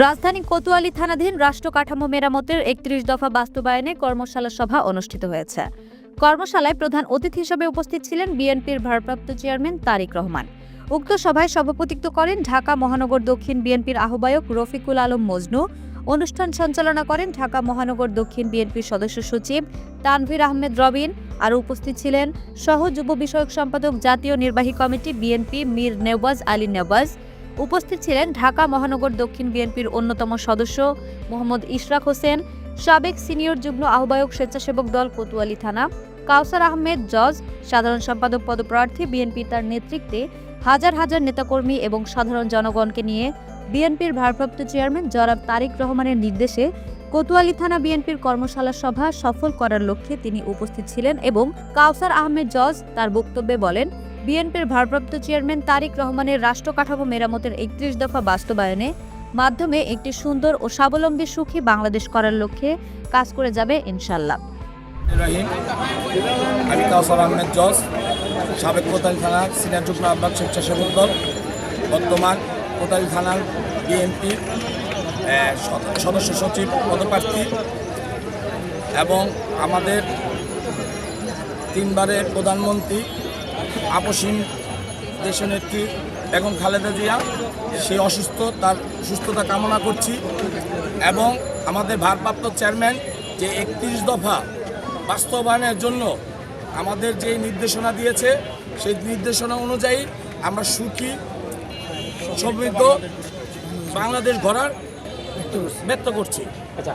রাজধানী কোতোয়ালি থানাধীন রাষ্ট্র কাঠামো মেরামতের একত্রিশ দফা বাস্তবায়নে কর্মশালা সভা অনুষ্ঠিত হয়েছে। কর্মশালায় প্রধান অতিথি হিসেবে উপস্থিত ছিলেন বিএনপির ভারপ্রাপ্ত চেয়ারম্যান তারিক রহমান। উক্ত সভায় সভাপতিত্ব করেন ঢাকা মহানগর দক্ষিণ বিএনপির আহ্বায়ক রফিকুল আলম মজনু। অনুষ্ঠান সঞ্চালনা করেন ঢাকা মহানগর দক্ষিণ বিএনপির সদস্য সচিব তানভীর আহমেদ রবিন। আর উপস্থিত ছিলেন সহ যুব বিষয়ক সম্পাদক জাতীয় নির্বাহী কমিটি বিএনপি মীর নেওয়াজ, আলী নেওয়াজ উপস্থিত ছিলেন ঢাকা মহানগর দক্ষিণ বিএনপির অন্যতম সদস্য মোহাম্মদ ইশরাক হোসেন, সাবেক সিনিয়র যুগ্ম আহ্বায়ক স্বেচ্ছাসেবক দল কোতোয়ালি থানা, কাউসার আহমেদ জজ, সাধারণ সম্পাদক পদপ্রার্থী বিএনপি তার নেতৃত্বে হাজার হাজার নেতাকর্মী এবং সাধারণ জনগণকে নিয়ে বিএনপির ভারপ্রাপ্ত চেয়ারম্যান জনাব তারিক রহমানের নির্দেশে কোতোয়ালি থানা বিএনপির কর্মশালা সভা সফল করার লক্ষ্যে তিনি উপস্থিত ছিলেন এবং কাউসার আহমেদ জজ তার বক্তব্যে বলেন বিএনপির ভারপ্রাপ্ত চেয়ারম্যান তারিক রহমানের রাষ্ট্র কাঠামো মেরামতের একত্রিশ দফা বাস্তবায়নে মাধ্যমে একটি সুন্দর ও স্বাবলম্বী সুখী বাংলাদেশ করার লক্ষ্যে কাজ করে যাবে ইনশাল্লাহ আমি কাউসার আহমেদ জজ, সাবেক কোতালি থানার সিনিয়র যুগ্ম আহ্বায়ক স্বেচ্ছাসেবক দল, বর্তমান কোতালি থানার বিএনপির সদস্য সচিব, পদপ্রার্থী এবং আমাদের তিনবারের প্রধানমন্ত্রী আপসীম দেশনেত্রী এখন খালেদা জিয়া সে অসুস্থ, তার সুস্থতা কামনা করছি। এবং আমাদের ভারপ্রাপ্ত চেয়ারম্যান যে একত্রিশ দফা বাস্তবায়নের জন্য আমাদের যে নির্দেশনা দিয়েছে, সেই নির্দেশনা অনুযায়ী আমরা সুখী, সমৃদ্ধ বাংলাদেশ গড়ার ব্যক্ত করছি। আচ্ছা